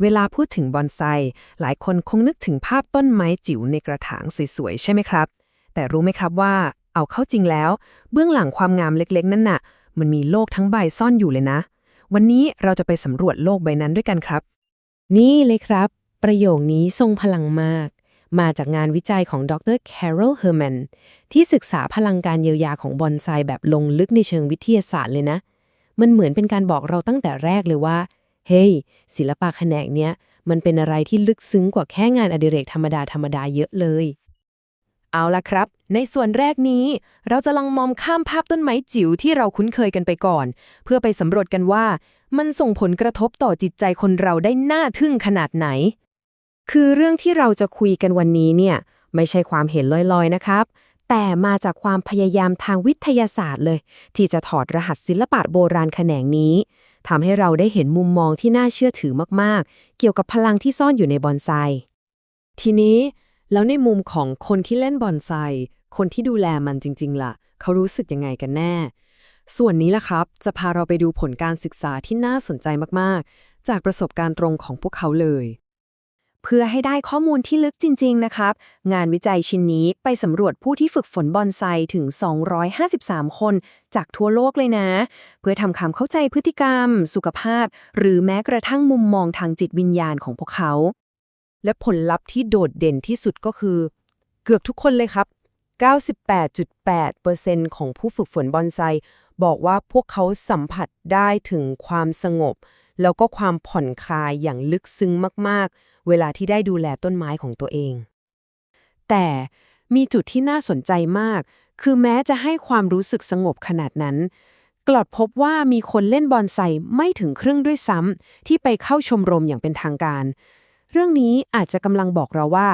เวลาพูดถึงบอนไซ หลายคนคงนึกถึงภาพต้นไม้จิ๋วในกระถางสวยๆ ใช่ไหมครับ แต่รู้ไหมครับว่า เอาเข้าจริงแล้ว เบื้องหลังความงามเล็กๆ นั่นน่ะ มันมีโลกทั้งใบซ่อนอยู่เลยนะ วันนี้เราจะไปสำรวจโลกใบนั้นด้วยกันครับ นี่เลยครับ ประโยคนี้ทรงพลังมาก มาจากงานวิจัยของดรแคโรลเฮอร์แมนที่ศึกษาพลังการเยียวยาของบอนไซแบบลงลึกในเชิงวิทยาศาสตร์เลยนะ มันเหมือนเป็นการบอกเราตั้งแต่แรกเลยว่า เฮ้ยศิลปะแขนงเนี้ย มันเป็นอะไรที่ลึกซึ้งกว่าแค่งานอดิเรกธรรมดาธรรมดาเยอะเลย เอาละครับ ในส่วนแรกนี้ เราจะลองมองข้ามภาพต้นไม้จิ๋วที่เราคุ้นเคยกันไปก่อน เพื่อไปสำรวจกันว่า มันส่งผลกระทบต่อจิตใจคนเราได้น่าทึ่งขนาดไหน คือเรื่องที่เราจะคุยกันวันนี้เนี่ย ไม่ใช่ความเห็นลอยๆนะครับแต่มาจากความพยายามทางวิทยาศาสตร์เลย ที่จะถอดรหัสศิลปะโบราณแขนงนี้ ทำให้เราได้เห็นมุมมองที่น่าเชื่อถือมากๆ เกี่ยวกับพลังที่ซ่อนอยู่ในบอนไซ ทีนี้แล้วในมุมของคนที่เล่นบอนไซ คนที่ดูแลมันจริง ๆล่ะ เขารู้สึกยังไงกันแน่ ส่วนนี้ล่ะครับ จะพาเราไปดูผลการศึกษาที่น่าสนใจมากๆ จากประสบการณ์ตรงของพวกเขาเลย เพื่อให้ได้ข้อมูลที่ลึกจริง ๆ นะครับ งานวิจัยชิ้นนี้ไปสำรวจผู้ที่ฝึกฝนบอนไซถึง 253 คน จากทั่วโลกเลยนะ เพื่อทำความเข้าใจพฤติกรรม สุขภาพ หรือแม้กระทั่งมุมมองทางจิตวิญญาณของพวกเขา และผลลัพธ์ที่โดดเด่นที่สุดก็คือ เกือบทุกคนเลยครับ 98.8%ของผู้ฝึกฝนบอนไซบอกว่าพวกเขาสัมผัสได้ถึงความสงบ แล้วก็ความผ่อนคลายอย่างลึกซึ้งมากๆ เวลาที่ได้ดูแลต้นไม้ของตัวเอง แต่มีจุดที่น่าสนใจมาก คือแม้จะให้ความรู้สึกสงบขนาดนั้น กลับพบว่ามีคนเล่นบอนไซไม่ถึงครึ่งด้วยซ้ำที่ไปเข้าชมรมอย่างเป็นทางการ เรื่องนี้อาจจะกำลังบอกเราว่า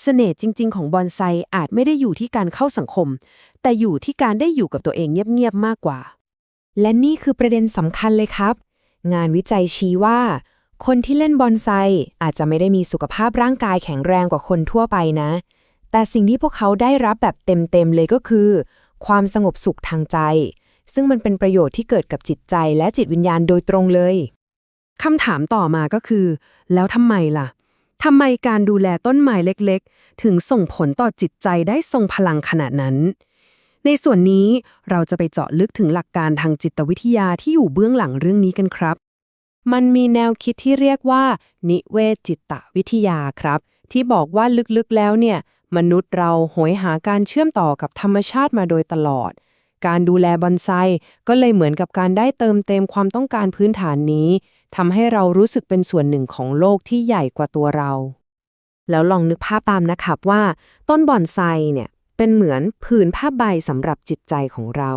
เสน่ห์จริง ๆ ของบอนไซอาจไม่ได้อยู่ที่การเข้าสังคม แต่อยู่ที่การได้อยู่กับตัวเองเงียบ ๆ มากกว่า และนี่คือประเด็นสำคัญเลยครับ งานวิจัยชี้ว่า คนที่เล่นบอนไซอาจจะไม่ได้มีสุขภาพร่างกายแข็งแรงกว่าคนทั่วไปนะ แต่สิ่งที่พวกเขาได้รับแบบเต็มๆเลยก็คือ ความสงบสุขทางใจ ซึ่งมันเป็นประโยชน์ที่เกิดกับจิตใจและจิตวิญญาณโดยตรงเลยคำถามต่อมาก็คือ แล้วทำไมล่ะทำไมการดูแลต้นไม้เล็กๆ ถึงส่งผลต่อจิตใจได้ทรงพลังขนาดนั้น ในส่วนนี้เราจะไปเจาะลึกถึงหลักการทางจิตวิทยาที่อยู่เบื้องหลังเรื่องนี้กันครับ มันมีแนวคิดที่เรียกว่า นิเวศจิตวิทยาครับ ที่บอกว่าลึกๆแล้วเนี่ย มนุษย์เราโหยหาการเชื่อมต่อกับธรรมชาติมาโดยตลอด การดูแลบอนไซก็เลยเหมือนกับการได้เติมเต็มความต้องการพื้นฐานนี้ทำให้เรารู้สึกเป็นส่วนหนึ่งของโลกที่ใหญ่กว่าตัวเรา แล้วลองนึกภาพตามนะครับว่า ต้นบอนไซเนี่ยเป็นเหมือนผืนผ้าใบสำหรับจิตใจของเรา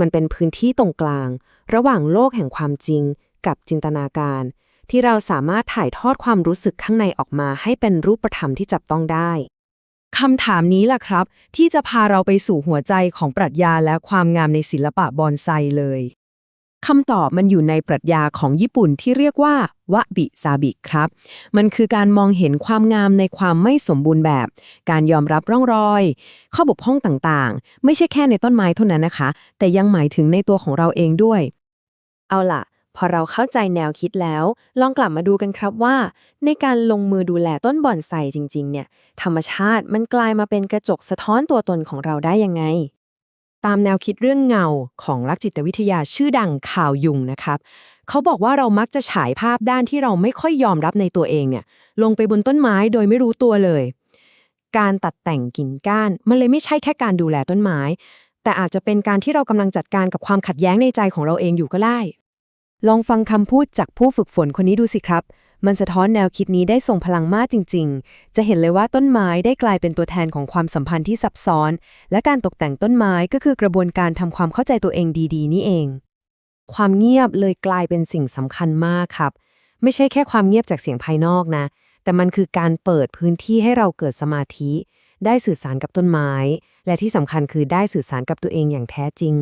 มันเป็นพื้นที่ตรงกลาง ระหว่างโลกแห่งความจริง กับจินตนาการ ที่เราสามารถถ่ายทอดความรู้สึกข้างในออกมาให้เป็นรูปธรรมที่จับต้องได้คำถามนี้ล่ะครับ ที่จะพาเราไปสู่หัวใจของปรัชญาและความงามในศิลปะบอนไซเลยคำตอบมันอยู่ในปรัชญาของญี่ปุ่นที่เรียกว่าวะบิซาบิครับ มันคือการมองเห็นความงามในความไม่สมบูรณ์แบบ การยอมรับร่องรอย ข้อบกพร่องต่างๆ ไม่ใช่แค่ในต้นไม้เท่านั้นนะคะ แต่ยังหมายถึงในตัวของเราเองด้วย เอาล่ะ พอเราเข้าใจแนวคิดแล้ว ลองกลับมาดูกันครับว่า ในการลงมือดูแลต้นบอนไซจริง ๆ เนี่ย ธรรมชาติมันกลายมาเป็นกระจกสะท้อนตัวตนของเราได้ยังไง ตามแนวคิดเรื่องเงาของนักจิตวิทยาชื่อดังข่าวยุงนะครับเขาบอกว่าเรามักจะฉายภาพด้านที่เราไม่ค่อยยอมรับในตัวเองเนี่ย ลงไปบนต้นไม้โดยไม่รู้ตัวเลย การตัดแต่งกิ่งก้าน มันเลยไม่ใช่แค่การดูแลต้นไม้ แต่อาจจะเป็นการที่เรากำลังจัดการกับความขัดแย้งในใจของเราเองอยู่ก็ได้ ลองฟังคำพูดจากผู้ฝึกฝนคนนี้ดูสิครับ มันสะท้อนแนวคิดนี้ได้ส่งพลังมากจริง ๆ จะเห็นเลยว่าต้นไม้ได้กลายเป็นตัวแทนของความสัมพันธ์ที่ซับซ้อน และการตกแต่งต้นไม้ก็คือกระบวนการทำความเข้าใจตัวเองดี ๆ นี่เอง ความเงียบเลยกลายเป็นสิ่งสำคัญมากครับ ไม่ใช่แค่ความเงียบจากเสียงภายนอกนะ แต่มันคือการเปิดพื้นที่ให้เราเกิดสมาธิ ได้สื่อสารกับต้นไม้ และที่สำคัญคือได้สื่อสารกับตัวเองอย่างแท้จริง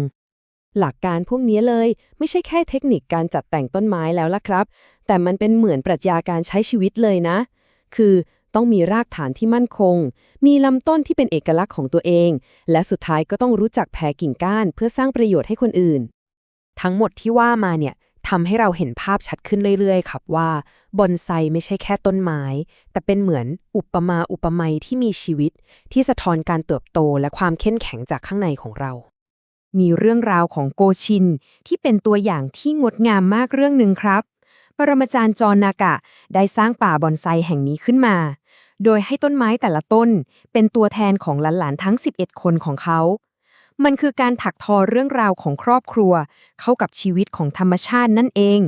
หลักการพวกนี้เลย ไม่ใช่แค่เทคนิคการจัดแต่งต้นไม้แล้วล่ะครับ แต่มันเป็นเหมือนปรัชญาการใช้ชีวิตเลยนะ คือต้องมีรากฐานที่มั่นคง มีลำต้นที่เป็นเอกลักษณ์ของตัวเอง และสุดท้ายก็ต้องรู้จักแผ่กิ่งก้านเพื่อสร้างประโยชน์ให้คนอื่น ทั้งหมดที่ว่ามาเนี่ยทำให้เราเห็นภาพชัดขึ้นเรื่อยๆ ครับว่าบอนไซไม่ใช่แค่ต้นไม้ แต่เป็นเหมือนอุปมาอุปไมยที่มีชีวิต ที่สะท้อนการเติบโตและความเข้มแข็งจากข้างในของเรา มีเรื่องราวของโกชิน ที่เป็นตัวอย่างที่งดงามมากเรื่องหนึ่งครับ ปรมาจารย์จอนนากะ ได้สร้างป่าบอนไซแห่งนี้ขึ้นมา โดยให้ต้นไม้แต่ละต้น เป็นตัวแทนของหลานๆทั้ง 11 คนของเขา มันคือการถักทอเรื่องราวของครอบครัว เข้ากับชีวิตของธรรมชาตินั่นเอง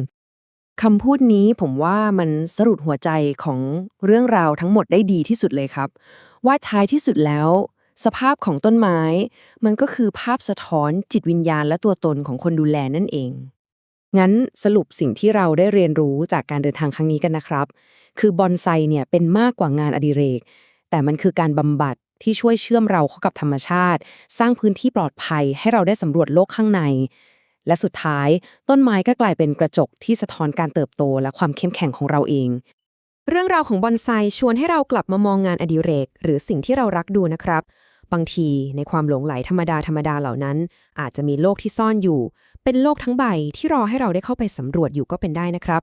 คำพูดนี้ผมว่ามันสรุปหัวใจของเรื่องราวทั้งหมดได้ดีที่สุดเลยครับ ว่าท้ายที่สุดแล้ว สภาพของต้นไม้ มันก็คือภาพสะท้อนจิตวิญญาณและตัวตนของคนดูแลนั่นเอง งั้นสรุปสิ่งที่เราได้เรียนรู้จากการเดินทางครั้งนี้กันนะครับ คือบอนไซเนี่ยเป็นมากกว่างานอดิเรก แต่มันคือการบำบัดที่ช่วยเชื่อมเราเข้ากับธรรมชาติ สร้างพื้นที่ปลอดภัยให้เราได้สำรวจโลกข้างใน และสุดท้าย ต้นไม้ก็กลายเป็นกระจกที่สะท้อนการเติบโตและความเข้มแข็งของเราเองเรื่องราวของบอนไซชวนให้เรากลับมามองงานอดิเรก หรือสิ่งที่เรารักดูนะครับ บางทีในความหลงไหลธรรมดาธรรมดาเหล่านั้น อาจจะมีโลกที่ซ่อนอยู่ เป็นโลกทั้งใบที่รอให้เราได้เข้าไปสำรวจอยู่ก็เป็นได้นะครับ